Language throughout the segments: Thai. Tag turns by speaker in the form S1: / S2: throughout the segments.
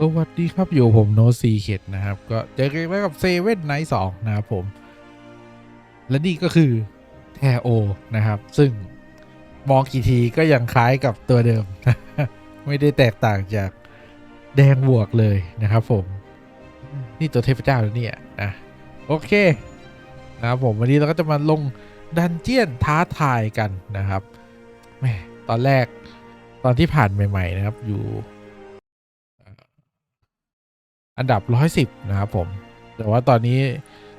S1: สวัสดีครับอยู่ผมโนซีเขตนะครับ ก็เจอกันแล้กับเซเว่นไนท์สองนะครับผม และนี่ก็คือแทโอนะครับ ซึ่งมองกี่ทีก็ยังคล้ายกับตัวเดิม ไม่ได้แตกต่างจากแดงบวกเลยนะครับผม นี่ตัวเทพเจ้าแล้วเนี่ยนะ โอเค นะครับผมวันนี้เราก็จะมาลงดันเจียนท้าทายกันนะครับแหม่ตอนแรกตอนที่ผ่านใหม่ ๆ นะครับอยู่ อันดับ 110 นะครับผม แต่ว่าตอนนี้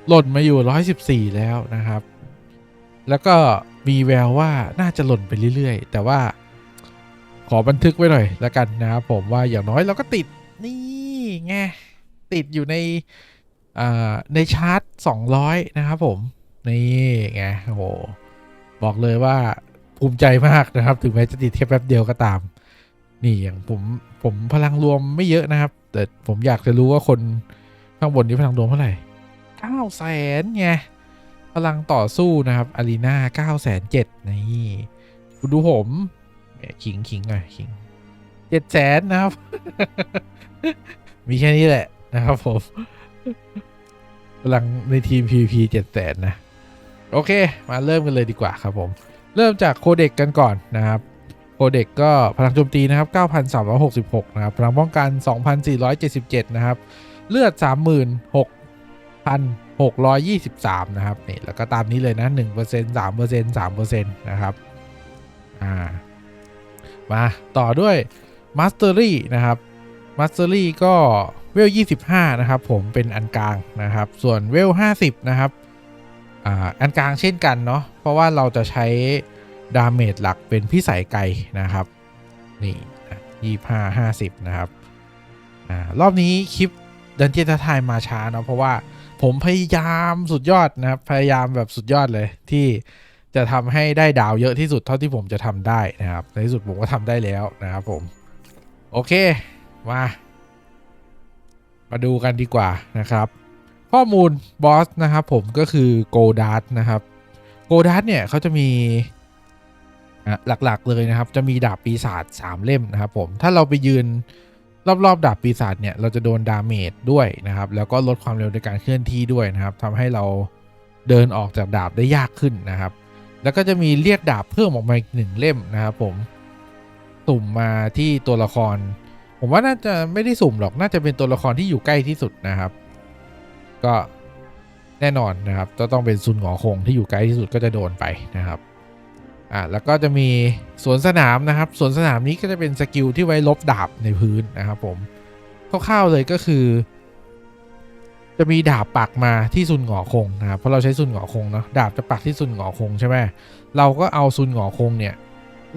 S1: หล่นมาอยู่ 114 แล้วนะครับ แล้วก็มีแววว่าน่าจะหล่นไปเรื่อยๆ แต่ว่าขอบันทึกไว้หน่อยแล้วกันนะครับผมว่าอย่างน้อยเราก็ติดนี่ไงติดอยู่ในอ่าในชาร์ต200 นะครับผม นี่ไงโอ้บอกเลยว่าภูมิใจมากนะครับ ถึงแม้จะติดแค่แป๊บเดียวก็ตาม นี่อย่างผมผมพลังรวมไม่เยอะนะครับ แต่ผมอยากจะรู้ว่าคนข้างบนนี้พลังรวมเท่าไหร่เก้าแสนไงพลังต่อสู้นะครับอารีนาเก้าแสนเจ็ดนี่คุณดูผมแขิงขิงหน่อยขิงเจ็ดแสนนะครับ มีแค่นี้แหละนะครับผมพลังในทีม PVP เจ็ดแสนนะ โอเค มาเริ่มกันเลยดีกว่าครับผม เริ่มจากโคเด็กกันก่อนนะครับ โคเด็กก็พลังโจมตีนะครับ 9,366 นะครับ พลังป้องกัน 2,477 นะครับ เลือด 36,623 นะครับนี่แล้วก็ตามนี้เลยนะ 1% 3% 3%นะครับ อ่า มาต่อด้วย Mastery นะครับ Mastery ก็เวล 25 นะครับ ผมเป็นอันกลางนะครับ ส่วนเวล 50 นะครับ อ่า อันกลางเช่นกันเนาะเพราะว่าเราจะใช้ ดาเมจหลักเป็นพิสัยไกลนะครับ นี่ยี่ห้าห้าสิบนะครับอ่ารอบนี้คลิปดันเจียนท้าทายมาช้าเนาะเพราะว่าผมพยายามสุดยอดนะครับ พยายามแบบสุดยอดเลยที่จะทำให้ได้ดาวเยอะที่สุดเท่าที่ผมจะทำได้นะครับ ในที่สุดผมก็ทำได้แล้วนะครับผม โอเค มา มาดูกันดีกว่านะครับ ข้อมูลบอสนะครับผมก็คือโกดาร์นะครับโกดาร์เนี่ยเขาจะมี หลักๆเลยนะครับ จะมีดาบปีศาจ3เล่มนะครับผมถ้าเราไปยืนรอบๆดาบปีศาจเนี่ยเราจะโดนดาเมจด้วยนะครับ แล้วก็ลดความเร็วในการเคลื่อนที่ด้วยนะครับทำให้เราเดินออกจากดาบได้ยากขึ้นนะครับ แล้วก็จะมีเรียกดาบเพิ่มออกมาอีกหนึ่งเล่มนะครับผมสุ่มมาที่ตัวละคร ผมว่าน่าจะไม่ได้สุ่มหรอกน่าจะเป็นตัวละครที่อยู่ใกล้ที่สุดนะครับ ก็แน่นอนนะครับก็ต้องเป็นซุนหงอคงที่อยู่ใกล้ที่สุดก็จะโดนไปนะครับ อะแล้วก็จะมีสวนสนามนะครับสวนสนามนี้ก็จะเป็นสกิลที่ไว้ลบดาบในพื้นนะครับผมคร่าวๆเลยก็คือ จะมีดาบปักมาที่ซุนหงอคงนะครับเพราะเราใช้ซุนหงอคงเนาะดาบจะปักที่ซุนหงอคงใช่ไหมเราก็เอาซุนหงอคงเนี่ย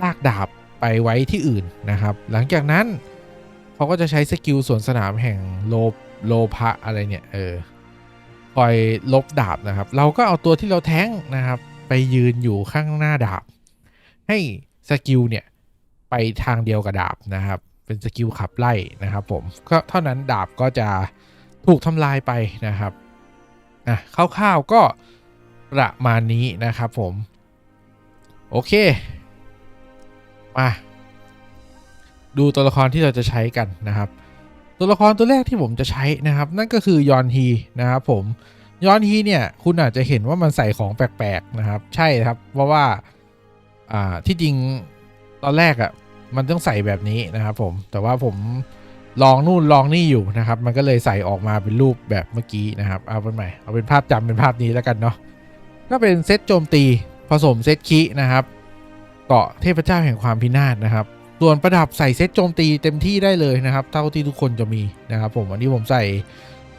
S1: ลากดาบไปไว้ที่อื่นนะครับ หลังจากนั้นเขาก็จะใช้สกิลสวนสนามแห่งโลโลพะอะไรเนี่ยเออคอยลบดาบนะครับ เราก็เอาตัวที่เราแท้งนะครับ ไปยืนอยู่ข้างหน้าดาบ ให้สกิลเนี่ยไปทางเดียวกับดาบนะครับ เป็นสกิลขับไล่นะครับผมก็เท่านั้นดาบก็จะถูกทำลายไปนะครับอะคร่าวๆก็ประมาณนี้นะครับผม โอเค มาดูตัวละครที่เราจะใช้กันนะครับ ตัวละครตัวแรกที่ผมจะใช้นะครับ นั่นก็คือยอนฮีนะครับผมยอนฮีเนี่ยคุณอาจจะเห็นว่ามันใส่ของแปลกๆนะครับ ใช่ครับเพราะว่า อ่าที่จริงตอนแรกอะ่ะมันต้องใส่แบบนี้นะครับผมแต่ว่าผมลองนู่นลองนี่อยู่นะครับ มันก็เลยใส่ออกมาเป็นรูปแบบเมื่อกี้นะครับ เอาเป็นใหม่เอาเป็นภาพจำเป็นภาพนี้แล้วกันเนาะก็เป็นเซตโจมตีผสมเซตคีนะครับ เกาะเทพเจ้าแห่งความพินาศนะครับ ส่วนประดับใส่เซตโจมตีเต็มที่ได้เลยนะครับ เท่าที่ทุกคนจะมีนะครับ ผมวันนี้ผมใส่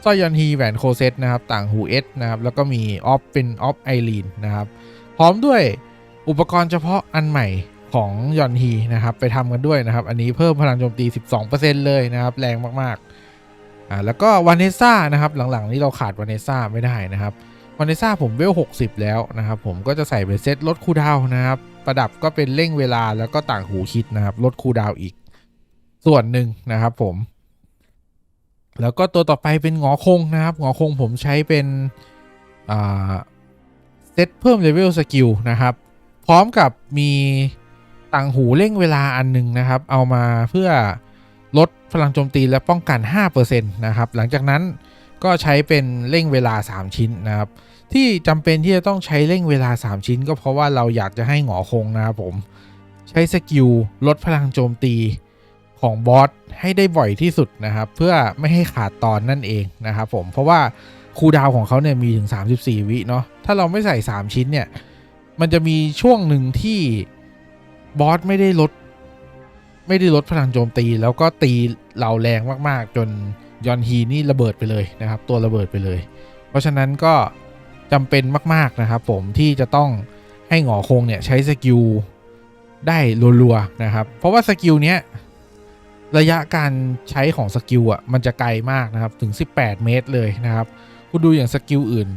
S1: สร้อยยอนฮีแหวนโคเซตนะครับ ต่างหูเอสนะครับแล้วก็มีออฟเป็นออฟไอรีนนะครับพร้อมด้วย อุปกรณ์เฉพาะอันใหม่ของยอนฮีนะครับไปทำกันด้วยนะครับ อันนี้เพิ่มพลังโจมตี 12%เลยนะครับ แรงมากๆอ่าแล้วก็วานเนซ่านะครับหลังๆนี้เราขาดวานเนซ่าไม่ได้นะครับวานเนซ่าผมเวล 60 แล้วนะครับ ผมก็จะใส่เป็นเซตลดคูดาวนะครับ ประดับก็เป็นเร่งเวลาแล้วก็ต่างหูคิดนะครับลดคูดาวอีก ส่วนหนึ่งนะครับผม แล้วก็ตัวต่อไปเป็นงอคงนะครับงอคงผมใช้เป็นอ่าเซตเพิ่มเลเวลสกิลนะครับ พร้อมกับมีต่างหูเร่งเวลาอันหนึงนะครับ เอามาเพื่อลดพลังโจมตีและป้องกัน 5%นะครับ หลังจากนั้นก็ใช้เป็นเร่งเวลา 3 ชิ้นนะครับ ที่จำเป็นที่จะต้องใช้เร่งเวลา 3 ชิ้น ก็เพราะว่าเราอยากจะให้หงอคงนะครับผม ใช้สกิลลดพลังโจมตีของบอสให้ได้บ่อยที่สุดนะครับ เพื่อไม่ให้ขาดตอนนั่นเองนะครับผมเพราะว่าคูดาวของเขาเนี่ยมีถึง 34 วิเนาะถ้าเราไม่ใส่ 3 ชิ้นเนี่ย มันจะมีช่วงหนึ่งที่บอสไม่ได้ลด ไม่ได้ลดพลังโจมตี แล้วก็ตีเราแรงมากๆ จนยอนฮีนี่ระเบิดไปเลยนะครับ ตัวระเบิดไปเลย เพราะฉะนั้นก็จำเป็นมาก ๆ นะครับ ผมที่จะต้องให้หงอคงเนี่ยใช้สกิลได้รัวๆนะครับ เพราะว่าสกิลเนี้ยระยะการใช้ของสกิลอะมันจะไกลมากนะครับถึง 18 เมตรเลยนะครับ คุณดูอย่างสกิลอื่น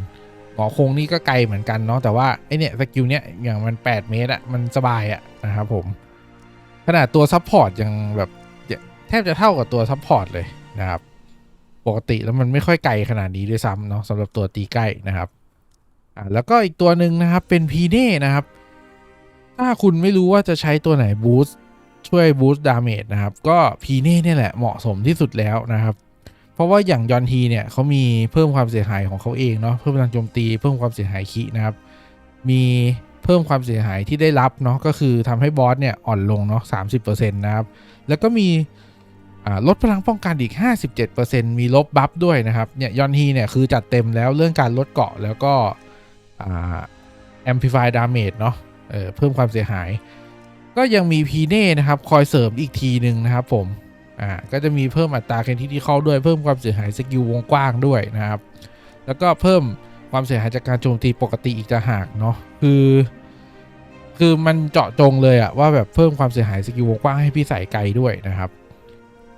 S1: หงอคงนี่ก็ไกลเหมือนกันเนาะแต่ว่าไอเนี่ยสกิลเนี้ยอย่างมัน 8 เมตรอะมันสบายอะนะครับผมขนาดตัวซัพพอร์ตยังแบบแทบจะเท่ากับตัวซัพพอร์ตเลยนะครับ ปกติแล้วมันไม่ค่อยไกลขนาดนี้ด้วยซ้ำเนาะสำหรับตัวตีใกล้นะครับอ่าแล้วก็อีกตัวหนึ่งนะครับเป็นพีเน่นะครับ ถ้าคุณไม่รู้ว่าจะใช้ตัวไหนบูสต์ช่วยบูสต์ดาเมจนะครับ ก็พีเน่เนี่ยแหละเหมาะสมที่สุดแล้วนะครับ เพราะว่าอย่างยอนทีเนี่ยเขามีเพิ่มความเสียหายของเขาเองเนาะเพิ่มพลังโจมตี เพิ่มความเสียหายคีนะครับ มีเพิ่มความเสียหายที่ได้รับเนาะก็คือทำให้บอสเนี่ยอ่อนลงเนาะ30%นะครับ แล้วก็มีลดพลังป้องกันอีก 57%มีลบบัฟด้วยนะครับเนี่ยยอนฮีเนี่ยคือจัดเต็มแล้วเรื่องการลดเกาะแล้วก็แอมพลิฟายดาเมจเนาะเเพิ่มความเสียหาย ก็ยังมีพีเน่นะครับ คอยเสริมอีกทีหนึ่งนะครับผม อ่าก็จะมีเพิ่มอัตราเคนที่ที่เข้าด้วยเพิ่มความเสียหายสกิลวงกว้างด้วยนะครับ แล้วก็เพิ่มความเสียหายจากการโจมตีปกติอีกจะหากเนาะคือ คือมันเจาะจงเลยอะว่าแบบเพิ่มความเสียหายสกิลวงกว้างให้พี่ใส่ไกลด้วยนะครับ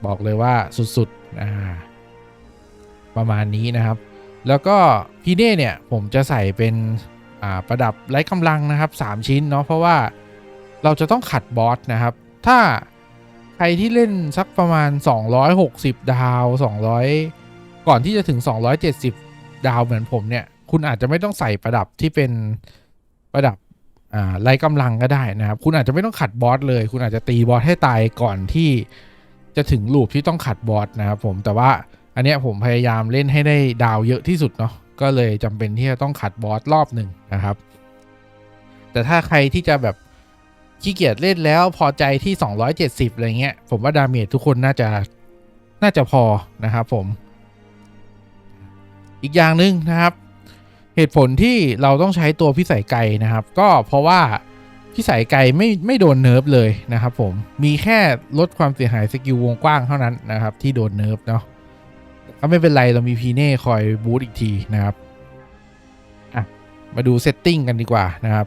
S1: บอกเลยว่าสุดๆอ่าประมาณนี้นะครับ แล้วก็พีเน่เนี่ยผมจะใส่เป็นอ่าประดับไร้กำลังนะครับ 3 ชิ้นเนาะเพราะว่าเราจะต้องขัดบอสนะครับ ถ้า ใครที่เล่นสักประมาณ 260 ดาว 200 ก่อนที่จะถึง 270 ดาวเหมือนผมเนี่ย คุณอาจจะไม่ต้องใส่ประดับที่เป็นประดับอ่าไรกำลังก็ได้นะครับ คุณอาจจะไม่ต้องขัดบอสเลย คุณอาจจะตีบอสให้ตายก่อนที่จะถึงลูปที่ต้องขัดบอสนะครับผมแต่ว่าอันเนี้ยผมพยายามเล่นให้ได้ดาวเยอะที่สุดเนาะก็เลยจำเป็นที่จะต้องขัดบอสรอบหนึ่งนะครับ แต่ถ้าใครที่จะแบบ ขี้เกียจเล่นแล้วพอใจที่ 270 อะไรเงี้ย ผมว่าดาเมจทุกคนน่าจะน่าจะพอนะครับผม อีกอย่างหนึ่งนะครับ เหตุผลที่เราต้องใช้ตัวพิสัยไกลนะครับ ก็เพราะว่าพิสัยไกลไม่ไม่โดนเนิร์ฟเลยนะครับผมมีแค่ลดความเสียหายสกิลวงกว้างเท่านั้นนะครับ ที่โดนเนิร์ฟเนาะก็ไม่เป็นไรเรามีพีเน่คอยบูตอีกทีนะครับอะมาดูเซตติ้งกันดีกว่านะครับ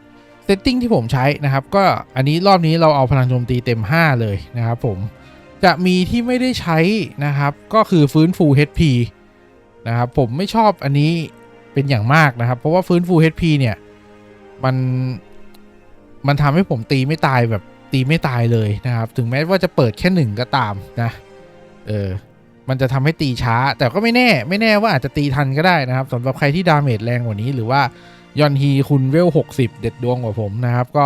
S1: ตติ้งที่ผมใช้นะครับ ก็อันนี้รอบนี้เราเอาพลังโจมตีเต็ม 5 เลยนะครับผมจะมีที่ไม่ได้ใช้นะครับ ก็คือฟื้นฟู HP นะครับผมไม่ชอบอันนี้เป็นอย่างมากนะครับ เพราะว่าฟื้นฟู HP เนี่ยมันมันทำให้ผมตีไม่ตายแบบตีไม่ตายเลยนะครับ ถึงแม้ว่าจะเปิดแค่หนึ่งก็ตามนะเออมันจะทำให้ตีช้า แต่ก็ไม่แน่ ไม่แน่ว่าอาจจะตีทันก็ได้นะครับสำหรับใครที่ดาเมจแรงกว่านี้หรือว่า ยอนฮีคุณเวล60เด็ดดวงกว่าผมนะครับ ก็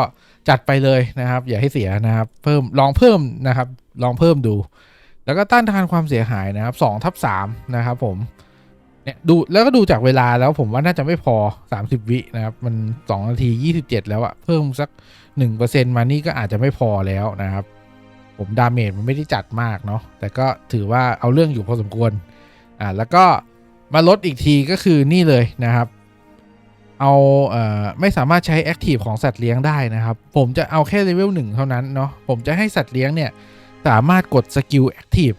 S1: จัดไปเลยนะครับ อย่าให้เสียนะครับ เพิ่มลองเพิ่มนะครับ ลองเพิ่มดู แล้วก็ต้านทานความเสียหายนะครับ2ทับ3นะครับผมเนี่ยดูแล้วก็ดูจากเวลาแล้วผมว่าน่าจะไม่พอ 30 วินะครับ มัน 2 นาที 27 แล้วอะเพิ่มสัก 1%มานี่ก็อาจจะไม่พอแล้วนะครับ ผมดาเมจมันไม่ได้จัดมากเนาะแต่ก็ถือว่าเอาเรื่องอยู่พอสมควรอ่าแล้วก็มาลดอีกทีก็คือนี่เลยนะครับ เอาเอ่อไม่สามารถใช้แอคทีฟของสัตว์เลี้ยงได้นะครับ ผมจะเอาแค่เลเวลหนึ่งเท่านั้นเนาะผมจะให้สัตว์เลี้ยงเนี่ย สามารถกดสกิลแอคทีฟ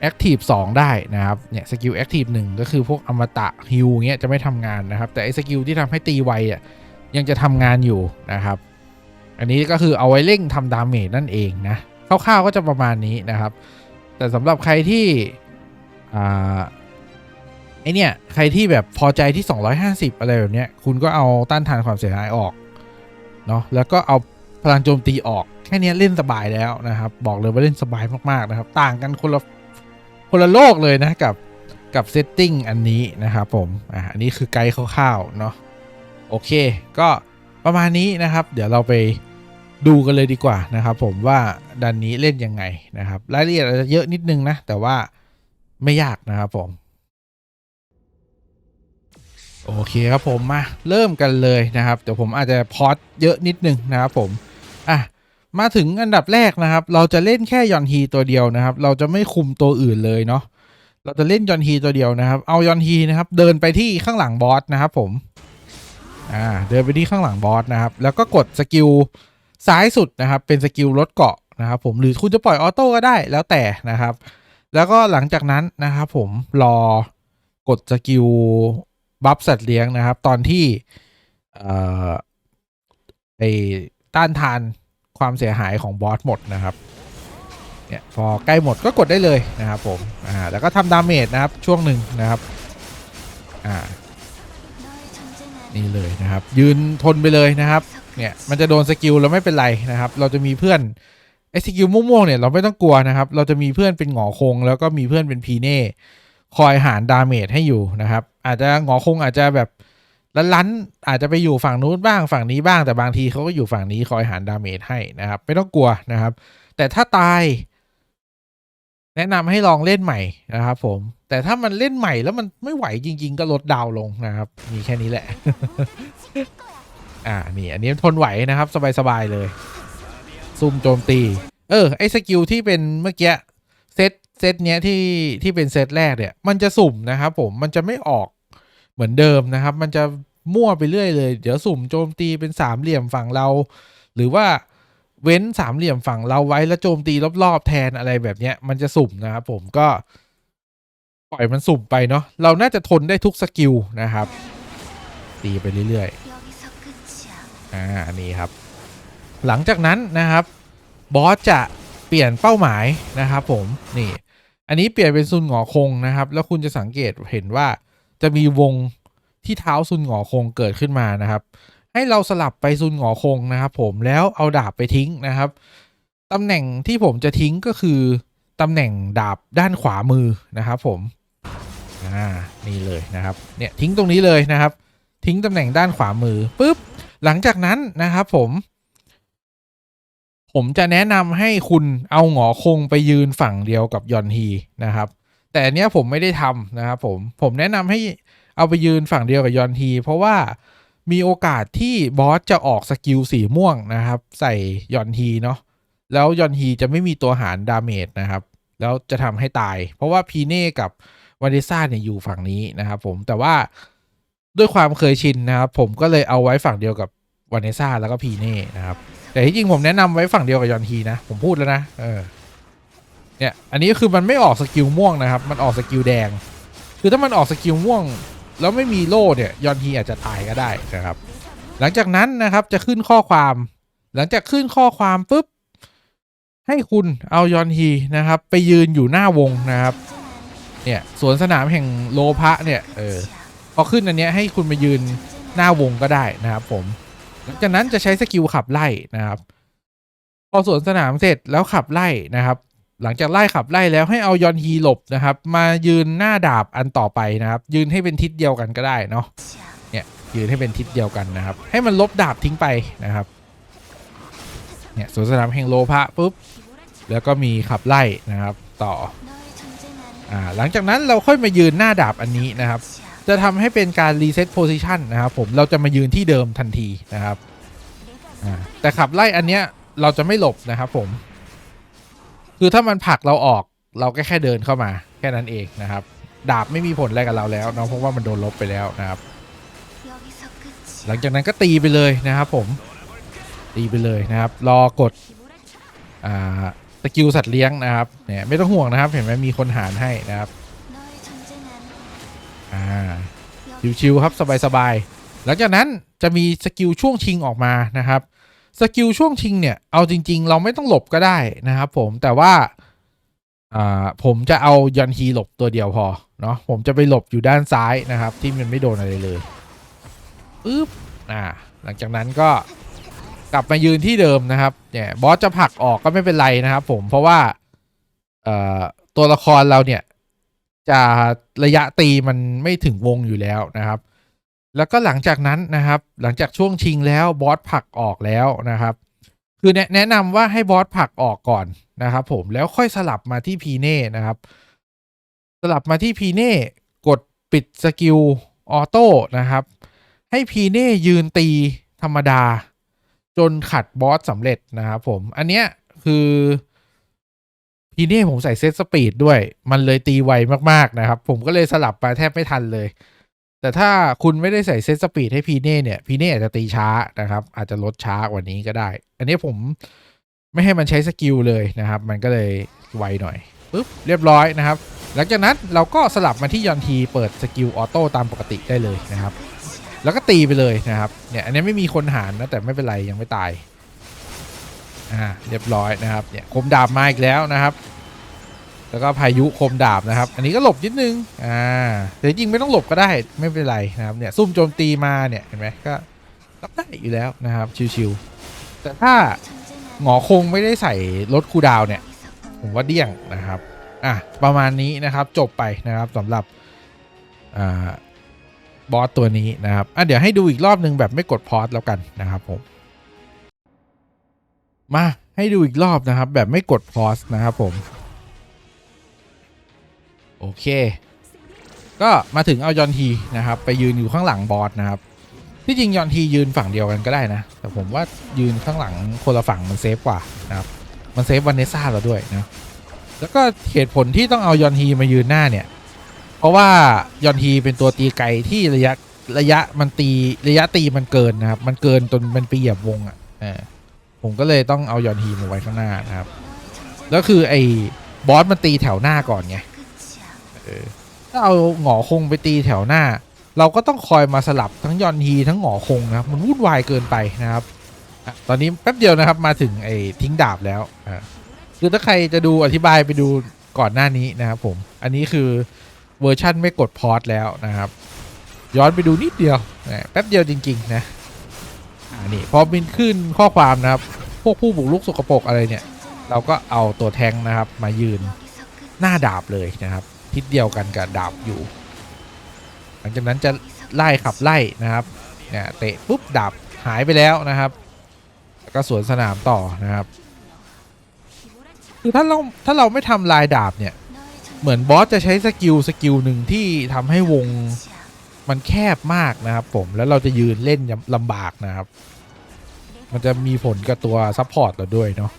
S1: แอคทีฟสได้นะครับเนี่ยสกิลแอคทีฟหนึ่งก็คือพวกอมตะฮิวเงี้ยจะไม่ทำงานนะครับ แต่ไอ้สกิลที่ทำให้ตีไวอะยังจะทำงานอยู่นะครับ อันนี้ก็คือเอาไว้เร่งทำดาเมจนั่นเองนะคร่าวๆก็จะประมาณนี้นะครับ แต่สำหรับใครที่อ่า ไอเนี่ยใครที่แบบพอใจที่ 250 อะไรแบบเนี้ยคุณก็เอาต้านทานความเสียหายออกเนาะแล้วก็เอาพลังโจมตีออกแค่นี้เล่นสบายแล้วนะครับ บอกเลยว่าเล่นสบายมากๆนะครับ ต่างกันคนละคนละโลกเลยนะกับกับเซตติ้งอันนี้นะครับผมอ่าอันนี้คือไกด์คร่าวๆเนาะโอเค ก็ประมาณนี้นะครับ เดี๋ยวเราไปดูกันเลยดีกว่านะครับ ผมว่าดันนี้เล่นยังไงนะครับ รายละเอียดอาจจะเยอะนิดนึงนะ แต่ว่าไม่ยากนะครับผม โอเคครับผมมาเริ่มกันเลยนะครับเดี๋ยวผมอาจจะพอดเยอะนิดนึงนะครับผมอะมาถึงอันดับแรกนะครับ เราจะเล่นแค่ยอนฮีตัวเดียวนะครับ เราจะไม่คุมตัวอื่นเลยเนาะเราจะเล่นยอนฮีตัวเดียวนะครับ เอายอนฮีนะครับ เดินไปที่ข้างหลังบอสนะครับผมอ่าเดินไปที่ข้างหลังบอสนะครับ แล้วก็กดสกิลซ้ายสุดนะครับ เป็นสกิลลดเกาะนะครับ ผมหรือคุณจะปล่อยออโต้ก็ได้แล้วแต่นะครับ แล้วก็หลังจากนั้นนะครับ ผมรอกดสกิล บัฟสัตว์เลี้ยงนะครับ ตอนที่เอ่อไอต้านทานความเสียหายของบอสหมดนะครับเนี่ยพอใกล้หมดก็กดได้เลยนะครับผมอ่าแล้วก็ทำดาเมจนะครับช่วงหนึ่งนะครับอ่านี่เลยนะครับ ยืนทนไปเลยนะครับเนี่ยมันจะโดนสกิลแล้วไม่เป็นไรนะครับ เราจะมีเพื่อนไอสกิลม่วงๆเนี่ยเราไม่ต้องกลัวนะครับ เราจะมีเพื่อนเป็นหงอคง แล้วก็มีเพื่อนเป็นพีเน่ คอยหารดาเมจให้อยู่นะครับ อาจจะหงอคงอาจจะแบบลันๆอาจจะไปอยู่ฝั่งนู้นบ้างฝั่งนี้บ้างแต่บางทีเขาก็อยู่ฝั่งนี้คอยหารดาเมจให้นะครับ ไม่ต้องกลัวนะครับ แต่ถ้าตาย แนะนำให้ลองเล่นใหม่นะครับ ผม แต่ถ้ามันเล่นใหม่แล้วมันไม่ไหวจริง ๆ ก็ลดดาวลงนะครับ มีแค่นี้แหละ อ่านี่อันนี้ทนไหวนะครับ สบายๆเลยซุ่มโจมตี เออไอสกิลที่เป็นเมื่อกี้ เซตเนี้ยที่ที่เป็นเซตแรกเนี่ย มันจะสุ่มนะครับผมมันจะไม่ออกเหมือนเดิมนะครับ มันจะมั่วไปเรื่อยเลย เดี๋ยวสุ่มโจมตีเป็นสามเหลี่ยมฝั่งเรา หรือว่าเว้นสามเหลี่ยมฝั่งเราไว้แล้วโจมตีรอบๆแทนอะไรแบบเนี้ย มันจะสุ่มนะครับผมก็ปล่อยมันสุ่มไปเนาะเราน่าจะทนได้ทุกสกิลนะครับ ตีไปเรื่อยๆอ่านนี้ครับ หลังจากนั้นนะครับบอสจะเปลี่ยนเป้าหมายนะครับผมนี่ อันนี้เปลี่ยนเป็นซุนหงอคงนะครับ แล้วคุณจะสังเกตเห็นว่าจะมีวงที่เท้าซุนหงอคงเกิดขึ้นมานะครับ ให้เราสลับไปซุนหงอคงนะครับ ผมแล้วเอาดาบไปทิ้งนะครับตำแหน่งที่ผมจะทิ้งก็คือตำแหน่งดาบด้านขวามือนะครับ ผมอ่านี่เลยนะครับเนี่ยทิ้งตรงนี้เลยนะครับ ทิ้งตำแหน่งด้านขวามือปุ๊บหลังจากนั้นนะครับ ผม ผมจะแนะนำให้คุณเอาหงอคงไปยืนฝั่งเดียวกับยอนฮีนะครับ แต่เนี้ยผมไม่ได้ทำนะครับผมผมแนะนำให้เอาไปยืนฝั่งเดียวกับยอนฮี เพราะว่ามีโอกาสที่บอสจะออกสกิลสีม่วงนะครับ ใส่ยอนฮีเนาะแล้วยอนฮีจะไม่มีตัวหารดาเมจนะครับ แล้วจะทำให้ตาย เพราะว่าพีเน่กับวานิซ่าเนี่ยอยู่ฝั่งนี้นะครับผมแต่ว่าด้วยความเคยชินนะครับผมก็เลยเอาไว้ฝั่งเดียวกับ วานิซ่าแล้วก็พีเน่นะครับ แต่ที่จริงผมแนะนำไว้ฝั่งเดียวกับยอนฮีนะ ผมพูดแล้วนะ เออ เนี่ย อันนี้คือมันไม่ออกสกิลม่วงนะครับ มันออกสกิลแดง คือถ้ามันออกสกิลม่วง แล้วไม่มีโล่เนี่ยยอนฮีอาจจะตายก็ได้นะครับ หลังจากนั้นนะครับจะขึ้นข้อความ หลังจากขึ้นข้อความปุ๊บให้คุณเอายอนฮีนะครับ ไปยืนอยู่หน้าวงนะครับ เนี่ยสวนสนามแห่งโลพะเนี่ยเออพอขึ้นอันเนี้ยให้คุณมายืนหน้าวงก็ได้นะครับผม จากนั้นจะใช้สกิลขับไล่นะครับ พอสวนสนามเสร็จแล้วขับไล่นะครับ หลังจากไล่ขับไล่แล้วให้เอายอนฮีหลบนะครับ มายืนหน้าดาบอันต่อไปนะครับ ยืนให้เป็นทิศเดียวกันก็ได้เนาะเนี่ยยืนให้เป็นทิศเดียวกันนะครับ ให้มันลบดาบทิ้งไปนะครับเนี่ยสวนสนามแห่งโลภะปุ๊บแล้วก็มีขับไล่นะครับต่ออ่าหลังจากนั้นเราค่อยมายืนหน้าดาบอันนี้นะครับ จะทำให้เป็นการรีเซ็ตโพซิชันนะครับผมเราจะมายืนที่เดิมทันทีนะครับแต่ขับไล่อันเนี้ยเราจะไม่หลบนะครับผม คือถ้ามันผลักเราออกเราก็แค่เดินเข้ามาแค่นั้นเองนะครับ ดาบไม่มีผลอะไรกับเราแล้วเนาะเพราะว่ามันโดนลบไปแล้วนะครับ หลังจากนั้นก็ตีไปเลยนะครับผมตีไปเลยนะครับ รอกดอ่าสกิลสัตว์เลี้ยงนะครับเนี่ยไม่ต้องห่วงนะครับ เห็นไหมมีคนหารให้นะครับ อ่าชิวๆครับสบายๆหลังจากนั้นจะมีสกิลช่วงชิงออกมานะครับสกิลช่วงชิงเนี่ยเอาจริง ๆ เราไม่ต้องหลบก็ได้นะครับ ผมแต่ว่าอ่าผมจะเอายอนฮีหลบตัวเดียวพอเนาะผมจะไปหลบอยู่ด้านซ้ายนะครับ ที่มันไม่โดนอะไรเลยปึ๊บอ่าหลังจากนั้นก็กลับมายืนที่เดิมนะครับเนี่ยบอสจะผลักออกก็ไม่เป็นไรนะครับ ผมเพราะว่าเอ่อตัวละครเราเนี่ย จะระยะตีมันไม่ถึงวงอยู่แล้วนะครับ แล้วก็หลังจากนั้นนะครับ หลังจากช่วงชิงแล้วบอสผลักออกแล้วนะครับ คือแนะแนะนำว่าให้บอสผลักออกก่อนนะครับ ผมแล้วค่อยสลับมาที่พีเน่นะครับ สลับมาที่พีเน่กดปิดสกิลออโต้นะครับ ให้พีเน่ยืนตีธรรมดา จนขัดบอสสำเร็จนะครับผม อันเนี้ยคือ พีเน่ผมใส่เซตสปีดด้วย มันเลยตีไวมากๆนะครับ ผมก็เลยสลับไปแทบไม่ทันเลย แต่ถ้าคุณไม่ได้ใส่เซตสปีดให้พีเน่เนี่ยพีเน่อาจจะตีช้านะครับ อาจจะลดช้ากว่านี้ก็ได้ อันนี้ผมไม่ให้มันใช้สกิลเลยนะครับ มันก็เลยไวหน่อยปุ๊บเรียบร้อยนะครับ หลังจากนั้นเราก็สลับมาที่ยอนทีเปิดสกิลออโต้ตามปกติได้เลยนะครับ แล้วก็ตีไปเลยนะครับเนี่ยอันนี้ไม่มีคนหารนะแต่ไม่เป็นไรยังไม่ตายอ่าเรียบร้อยนะครับเนี่ยคมดาบมาอีกแล้วนะครับ แล้วก็พายุคมดาบนะครับ อันนี้ก็หลบนิดนึง อ่าแต่จริงไม่ต้องหลบก็ได้ไม่เป็นไรนะครับเนี่ยซุ่มโจมตีมาเนี่ยเห็นไหมก็รับได้อยู่แล้วนะครับชิวๆแต่ถ้าหงอคงไม่ได้ใส่ลดคูดาวเนี่ยผมว่าเดี่ยงนะครับ อะประมาณนี้นะครับจบไปนะครับสำหรับอ่าบอสตัวนี้นะครับอะเดี๋ยวให้ดูอีกรอบหนึ่งแบบไม่กดพอสแล้วกันนะครับผมมาให้ดูอีกรอบนะครับ แบบไม่กดพอสนะครับผม โอเค ก็มาถึงเอายอนทีนะครับ ไปยืนอยู่ข้างหลังบอสนะครับที่จริงยอนทียืนฝั่งเดียวกันก็ได้นะ แต่ผมว่ายืนข้างหลังคนละฝั่งมันเซฟกว่านะครับ มันเซฟวันเนซ่าเราด้วยนะ แล้วก็เหตุผลที่ต้องเอายอนฮีมายืนหน้าเนี่ย เพราะว่ายอนฮีเป็นตัวตีไกลที่ระยะระยะมันตีระยะตีมันเกินนะครับ มันเกินจนมันไปเหยียบวงอะผมก็เลยต้องเอายอนฮีมาไว้ข้างหน้านะครับ แล้วคือไอ้บอสมันตีแถวหน้าก่อนไง อถ้าเอาหงอคงไปตีแถวหน้า เราก็ต้องคอยมาสลับทั้งยอนฮีทั้งหงอคงนะครับ มันวุ่นวายเกินไปนะครับอะตอนนี้แป๊บเดียวนะครับมาถึงไอ้ทิ้งดาบแล้วอ่าคือถ้าใครจะดูอธิบายไปดูก่อนหน้านี้นะครับผม อันนี้คือเวอร์ชั่นไม่กดพอสแล้วนะครับ ย้อนไปดูนิดเดียวนะแป๊บเดียวจริง ๆ นะอ่านี่พอบินขึ้นข้อความนะครับ พวกผู้บุกรุกสกปรกอะไรเนี่ย เราก็เอาตัวแทงนะครับ มายืนหน้าดาบเลยนะครับ ทิศเดียวกันกับดาบอยู่ หลังจากนั้นจะไล่ขับไล่นะครับเนี่ยเตะปุ๊บดาบหายไปแล้วนะครับก็สวนสนามต่อนะครับคือถ้าเราถ้าเราไม่ทำลายดาบเนี่ย เหมือนบอสจะใช้สกิลสกิลหนึ่งที่ทำให้วงมันแคบมากนะครับผมแล้วเราจะยืนเล่นยำลำบากนะครับ มันจะมีผลกับตัวซัพพอร์ตเราด้วยเนาะ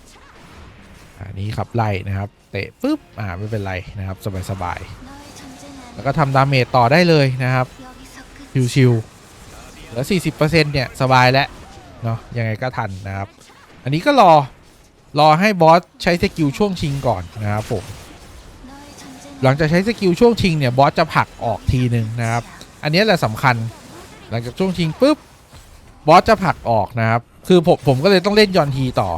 S1: อันนี้ขับไล่นะครับ เตะปุ๊บอ่าไม่เป็นไรนะครับสบายๆแล้วก็ทำดาเมจต่อได้เลยนะครับชิวๆเหลือ40%เนี่ยสบายแล้วเนาะยังไงก็ทันนะครับ อันนี้ก็รอรอให้บอสใช้สกิลช่วงชิงก่อนนะครับผมหลังจากใช้สกิลช่วงชิงเนี่ยบอสจะผลักออกทีหนึ่งนะครับ อันนี้แหละสำคัญ หลังจากช่วงชิงปุ๊บบอสจะผลักออกนะครับ คือผมผมก็เลยต้องเล่นยอนทีต่อ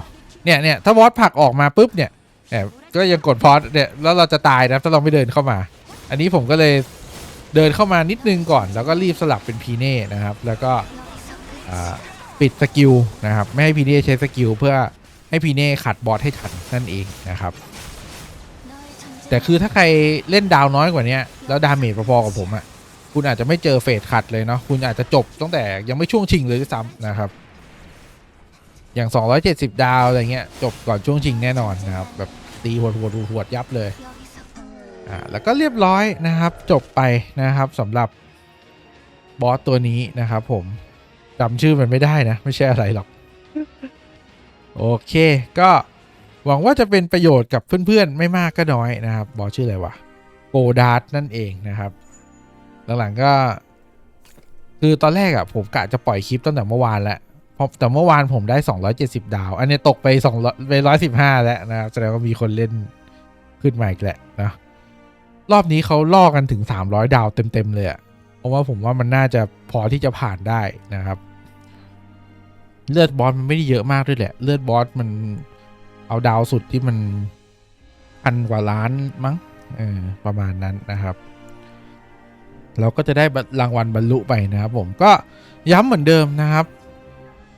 S1: เนี่ยเนี่ยถ้าบอสผลักออกมาปุ๊บเนี่ยเนี่ย ก็ยังกดพอสเนี่ยแล้วเราจะตายนะถ้าเราไม่เดินเข้ามา อันนี้ผมก็เลยเดินเข้ามานิดนึงก่อน แล้วก็รีบสลับเป็นพีเน่นะครับ แล้วก็ปิดสกิลนะครับ ไม่ให้พีเน่ใช้สกิลเพื่อให้พีเน่ขัดบอสให้ทันนั่นเองนะครับ แต่คือถ้าใครเล่นดาวน้อยกว่านี้แล้วดาเมจพอๆกับผมอะ่ะคุณอาจจะไม่เจอเฟสขัดเลยเนาะคุณอาจจะจบตั้งแต่ยังไม่ช่วงชิงเลยด้วยซ้ำนะครับ อย่าง 270 ดาวอะไรเงี้ยจบก่อนช่วงชิงแน่นอนนะครับแบบ ตีหัวหัวดหัวดยับเลยอ่าแล้วก็เรียบร้อยนะครับ จบไปนะครับสำหรับบอสตัวนี้นะครับ ผมจำชื่อมันไม่ได้นะ ไม่ใช่อะไรหรอก โอเค ก็หวังว่าจะเป็นประโยชน์กับเพื่อนๆ ไม่มากก็น้อยนะครับ บอสชื่ออะไรวะโกดาร์ตนั่นเองนะครับ หลังๆก็ คือตอนแรกอะ่ะผมกะจะปล่อยคลิปตั้งแต่เมื่อวานแล้วเพราะ แต่เมื่อวานผมได้ 270 ดาว อันนี้ตกไป2ไป115 แล้วนะครับแสดงว่ามีคนเล่นขึ้นมาอีกแหละนะรอบนี้เขาล่อกันถึง 300 ดาวเต็ม ๆ เลยอะเพราะว่าผมว่ามันน่าจะพอที่จะผ่านได้นะครับ เลือดบอสมันไม่ได้เยอะมากด้วยแหละ เลือดบอสมันเอาดาวสุดที่มันพันกว่าล้านมั้งเออประมาณนั้นนะครับเราก็จะได้รางวัลบรรลุไปนะครับผมก็ย้ำเหมือนเดิมนะครับ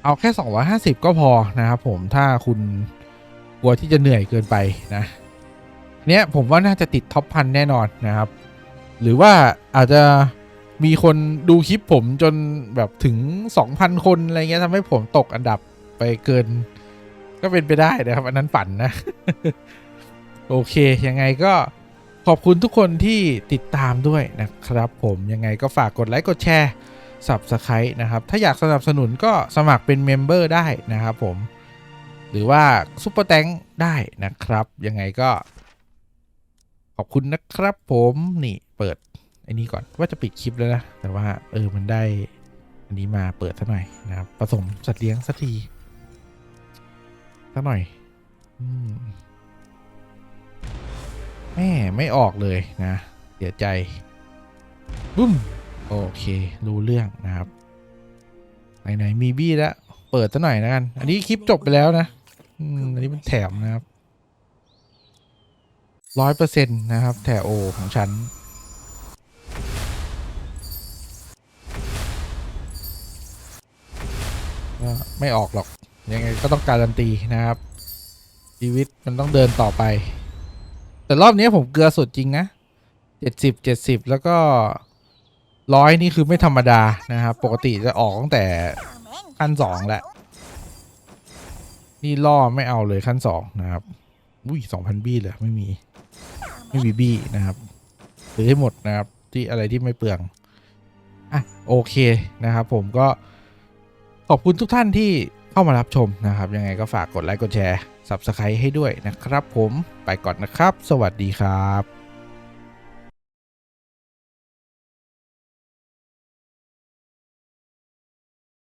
S1: เอาแค่ 250 ก็พอนะครับผมถ้าคุณกลัวที่จะเหนื่อยเกินไปนะเนี้ยผมว่าน่าจะติดท็อปพันแน่นอนนะครับ หรือว่าอาจจะมีคนดูคลิปผมจนแบบถึง 2,000 คนอะไรเงี้ยทำให้ผมตกอันดับไปเกิน ก็เป็นไปได้นะครับ อันนั้นฝันนะ โอเค ยังไงก็ขอบคุณทุกคนที่ติดตามด้วยนะครับผมยังไงก็ฝากกดไลค์กดแชร์ Subscribe นะครับ ถ้าอยากสนับสนุนก็สมัครเป็นเมมเบอร์ได้นะครับผม หรือว่าซุปเปอร์แตงได้นะครับ ยังไงก็ ขอบคุณนะครับผมนี่เปิดไอ้นี้ก่อนว่าจะปิดคลิปแล้วนะ แต่ว่าเออมันได้ อันนี้มาเปิดสักหน่อยนะครับผสมสัตว์เลี้ยงสักทีสักหน่อยอืมแม่ไม่ออกเลยนะ เสียใจบุ้ม โอเค รู้เรื่องนะครับ ไหน ๆ มีบี้แล้ว เปิดซะหน่อยนะกัน อันนี้คลิปจบไปแล้วนะอันนี้มันแถมนะครับร้อยเปอร์เซ็นต์นะครับ แถโอของฉัน ไม่ออกหรอก ยังไงก็ต้องการันตีนะครับ ชีวิตมันต้องเดินต่อไป แต่รอบนี้ผมเกลือสุดจริงนะเจ็ดสิบเจ็ดสิบแล้วก็ ร้อยนี่คือไม่ธรรมดานะครับ ปกติจะออกตั้งแต่ขั้นสองแหละ นี่ล่อไม่เอาเลยขั้นสองนะครับ อุ้ยสองพันบี้เลยไม่มี ไม่มีบี้นะครับซื้อให้หมดนะครับ ที่อะไรที่ไม่เปลือง อะ โอเคนะครับผมก็ ขอบคุณทุกท่านที่เข้ามารับชมนะครับ ยังไงก็ฝากกดไลค์กดแชร์ Subscribe ให้ด้วยนะครับผมไปก่อนนะครับ สวัสดีครับ